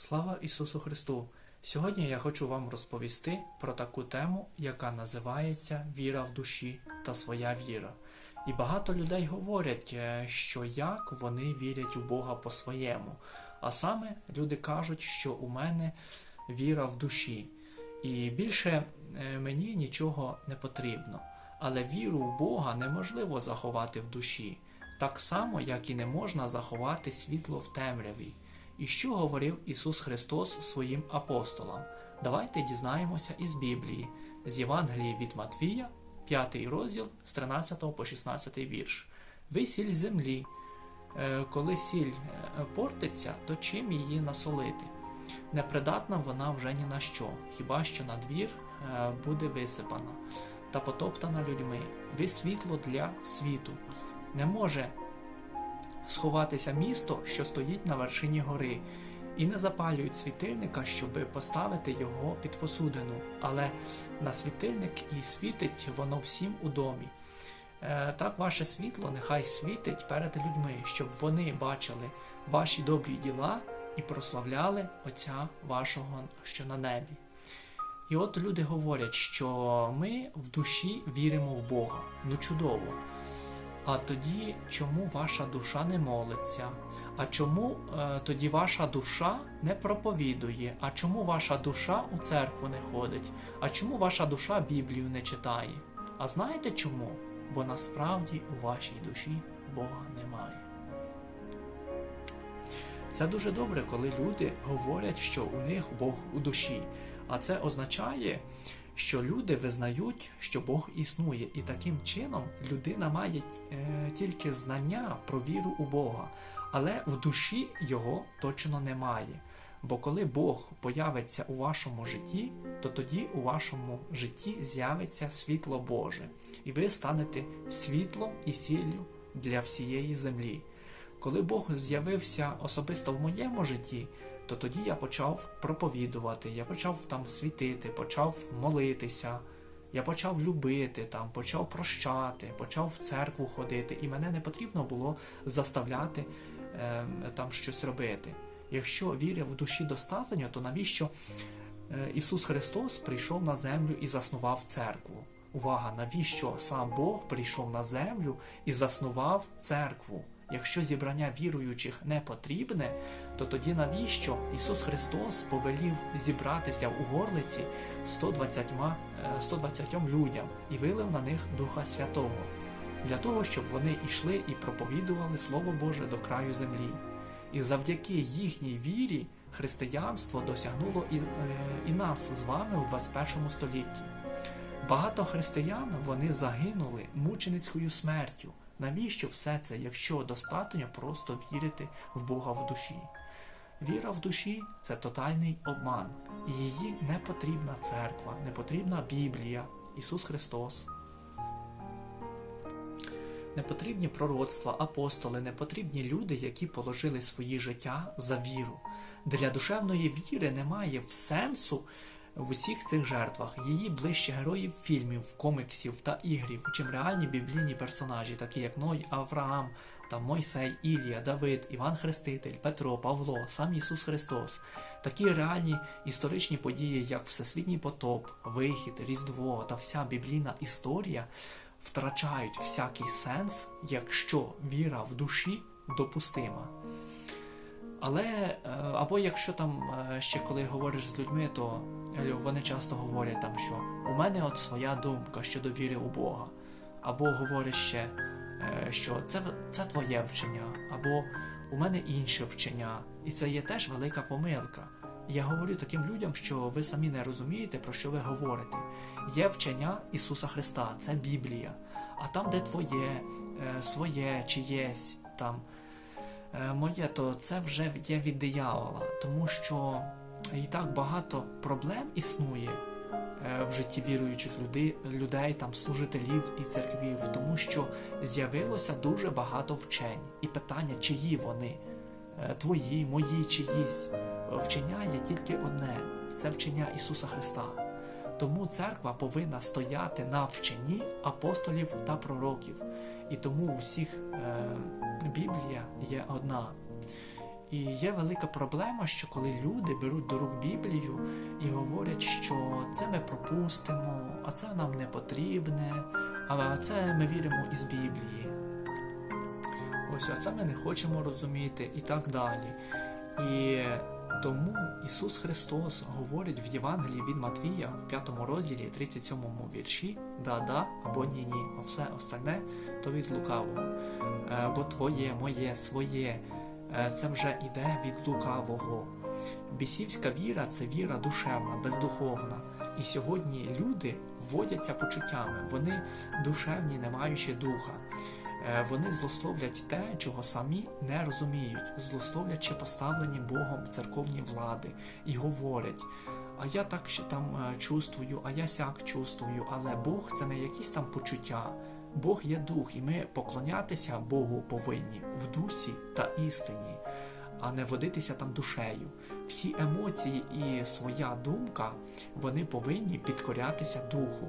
Слава Ісусу Христу! Сьогодні я хочу вам розповісти про таку тему, яка називається Віра в душі та своя віра. І багато людей говорять, е, що як вони вірять у Бога по-своєму. А саме люди кажуть, що у мене віра в душі. І більше е, мені нічого не потрібно. Але віру в Бога неможливо заховати в душі, так само, як і не можна заховати світло в темряві. І що говорив Ісус Христос своїм апостолам? Давайте дізнаємося із Біблії, з Євангелії від Матвія, 5 розділ з 13 по 16 вірш. Ви сіль землі. Е, Коли сіль е, портиться, то чим її насолити? Непридатна вона вже ні на що, хіба що на двір е, буде висипана та потоптана людьми. Ви світло для світу. Не може сховатися місто, що стоїть на вершині гори, і не запалюють світильника, щоби поставити його під посудину, але на світильник і світить воно всім у домі. Е, Так ваше світло нехай світить перед людьми, щоб вони бачили ваші добрі діла і прославляли Отця вашого, що на небі. І от люди говорять, що ми в душі віримо в Бога. Ну чудово. А тоді чому ваша душа не молиться? А чому е, тоді ваша душа не проповідує? А чому ваша душа у церкву не ходить? А чому ваша душа Біблію не читає? А знаєте чому? Бо насправді у вашій душі Бога немає. Це дуже добре, коли люди говорять, що у них Бог у душі. А це означає, що люди визнають, що Бог існує, і таким чином людина має е, тільки знання про віру у Бога, але в душі його точно немає. Бо коли Бог появиться у вашому житті, то тоді у вашому житті з'явиться світло Боже, і ви станете світлом і сіллю для всієї землі. Коли Бог з'явився особисто в моєму житті, то тоді я почав проповідувати, я почав там світити, почав молитися, я почав любити, там, почав прощати, почав в церкву ходити, і мене не потрібно було заставляти е, там щось робити. Якщо віри в душі достатньо, то навіщо е, Ісус Христос прийшов на землю і заснував церкву? Увага, навіщо сам Бог прийшов на землю і заснував церкву? Якщо зібрання віруючих не потрібне, то тоді навіщо Ісус Христос повелів зібратися у горлиці 120, е, 120 людям і вилив на них Духа Святого, для того, щоб вони йшли і проповідували Слово Боже до краю землі. І завдяки їхній вірі християнство досягнуло і, е, і нас з вами у 21 столітті. Багато християн вони загинули мученицькою смертю. Навіщо все це, якщо достатньо просто вірити в Бога в душі? Віра в душі це тотальний обман, її не потрібна церква, не потрібна Біблія, Ісус Христос. Не потрібні пророцтва, апостоли, не потрібні люди, які положили свої життя за віру. Для душевної віри немає сенсу в усіх цих жертвах. Її ближче героїв фільмів, коміксів та ігрів, чим реальні біблійні персонажі, такі як Ной, Авраам, та Мойсей, Ілія, Давид, Іван Хреститель, Петро, Павло, сам Ісус Христос. Такі реальні історичні події, як Всесвітній потоп, Вихід, Різдво та вся біблійна історія втрачають всякий сенс, якщо віра в душі допустима. Але е, або якщо там е, ще коли говориш з людьми, то е, вони часто говорять там, що у мене от своя думка щодо віри у Бога. Або говорять ще, що це, це твоє вчення, або у мене інше вчення. І це є теж велика помилка. Я говорю таким людям, що ви самі не розумієте, про що ви говорите. Є вчення Ісуса Христа, це Біблія. А там, де твоє, своє, чиєсь там. Моє, то це вже є від диявола, тому що і так багато проблем існує в житті віруючих людей, там служителів і церквів, тому що з'явилося дуже багато вчень і питання, чиї вони, твої, мої, чиїсь. Вчення є тільки одне, це вчення Ісуса Христа. Тому церква повинна стояти на вченні апостолів та пророків. І тому у всіх е, Біблія є одна. І є велика проблема, що коли люди беруть до рук Біблію і говорять, що це ми пропустимо, а це нам не потрібне, а це ми віримо із Біблії. Ось, а це ми не хочемо розуміти і так далі. І тому Ісус Христос говорить в Євангелії від Матвія в 5 розділі 37 вірші да-да або ні-ні, а все остальне то від лукавого. Е, Бо твоє, моє, своє е, це вже іде від лукавого. Бісівська віра це віра душевна, бездуховна. І сьогодні люди вводяться почуттями, вони душевні, не маючи духа. Е, Вони злословлять те, чого самі не розуміють, злословлячи поставлені Богом церковні влади, і говорять: а я так там е, чувствую, а я сяк чувствую, але Бог це не якісь там почуття. Бог є дух, і ми поклонятися Богу повинні в дусі та істині, а не водитися там душею. Всі емоції і своя думка вони повинні підкорятися духу.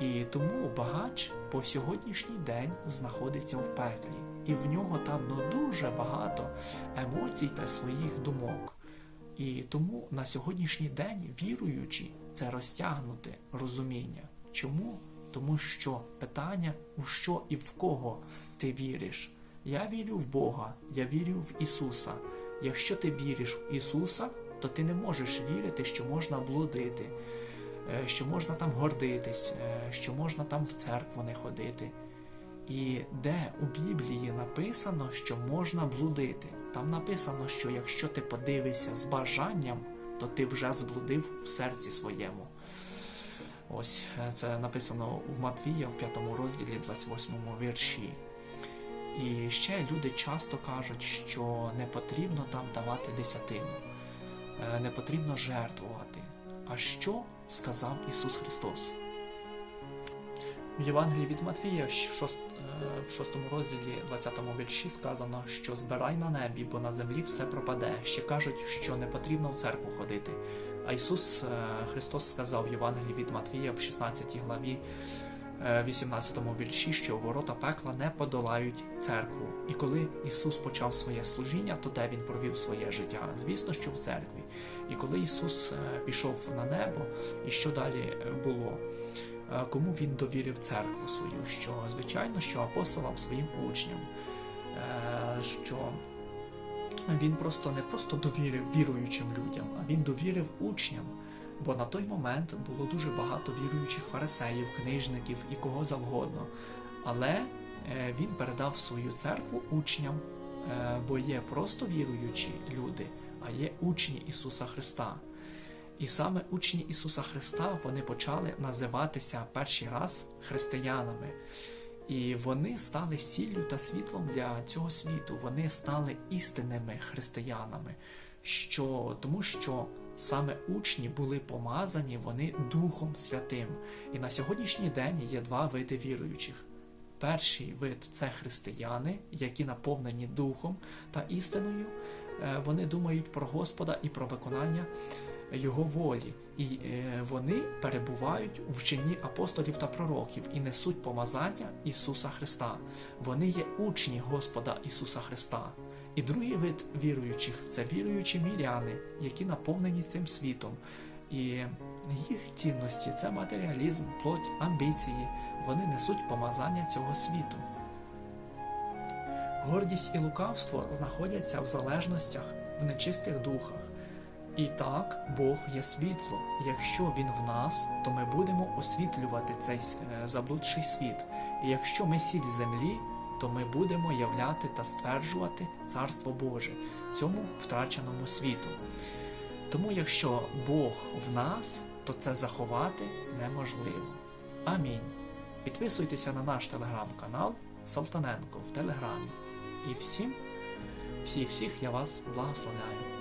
І тому багач по сьогоднішній день знаходиться в пеклі, і в нього там ну, дуже багато емоцій та своїх думок. І тому на сьогоднішній день віруючі це розтягнуте розуміння. Чому? Тому що питання у що і в кого ти віриш. Я вірю в Бога, я вірю в Ісуса. Якщо ти віриш в Ісуса, то ти не можеш вірити, що можна блудити, що можна там гордитись, е, що можна там в церкву не ходити. І де у Біблії написано, що можна блудити. Там написано, що якщо ти подивишся з бажанням, то ти вже зблудив в серці своєму. Ось е, це написано в Матвія в 5 розділі 28 вірші. І ще люди часто кажуть, що не потрібно там давати десятину, е, не потрібно жертвувати. А що сказав Ісус Христос? В Євангелії від Матвія в 6, в 6 розділі 20 вірші сказано, що збирай на небі, бо на землі все пропаде. Ще кажуть, що не потрібно в церкву ходити. А Ісус е, Христос сказав в Євангелії від Матвія в 16 главі, е, 18 вірші, що ворота пекла не подолають церкву. І коли Ісус почав своє служіння, то де Він провів своє життя? Звісно, що в церкві. І коли Ісус е, пішов на небо, і що далі е, було? Е, Кому він довірив церкву свою? Що звичайно, що апостолам своїм учням, Е, що він просто не просто довірив віруючим людям, а він довірив учням. Бо на той момент було дуже багато віруючих фарисеїв, книжників і кого завгодно. Але е, він передав свою церкву учням, е, бо є просто віруючі люди, а є учні Ісуса Христа. І саме учні Ісуса Христа вони почали називатися перший раз християнами. І вони стали сіллю та світлом для цього світу. Вони стали істинними християнами. Що, тому що саме учні були помазані вони Духом Святим. І на сьогоднішній день є два види віруючих. Перший вид це християни, які наповнені духом та істиною. Е, Вони думають про Господа і про виконання його волі, і е, вони перебувають у вченні апостолів та пророків і несуть помазання Ісуса Христа. Вони є учні Господа Ісуса Христа. І другий вид віруючих це віруючі міряни, які наповнені цим світом. І їх цінності це матеріалізм, плоть, амбіції. Вони несуть помазання цього світу. Гордість і лукавство знаходяться в залежностях в нечистих духах. І так, Бог є світло. Якщо Він в нас, то ми будемо освітлювати цей е, заблудший світ. І якщо ми сіль землі, то ми будемо являти та стверджувати Царство Боже цьому втраченому світу. Тому, якщо Бог в нас, то це заховати неможливо. Амінь. Підписуйтеся на наш телеграм-канал Салтаненко в Телеграмі. І всім, всі всіх я вас благословляю.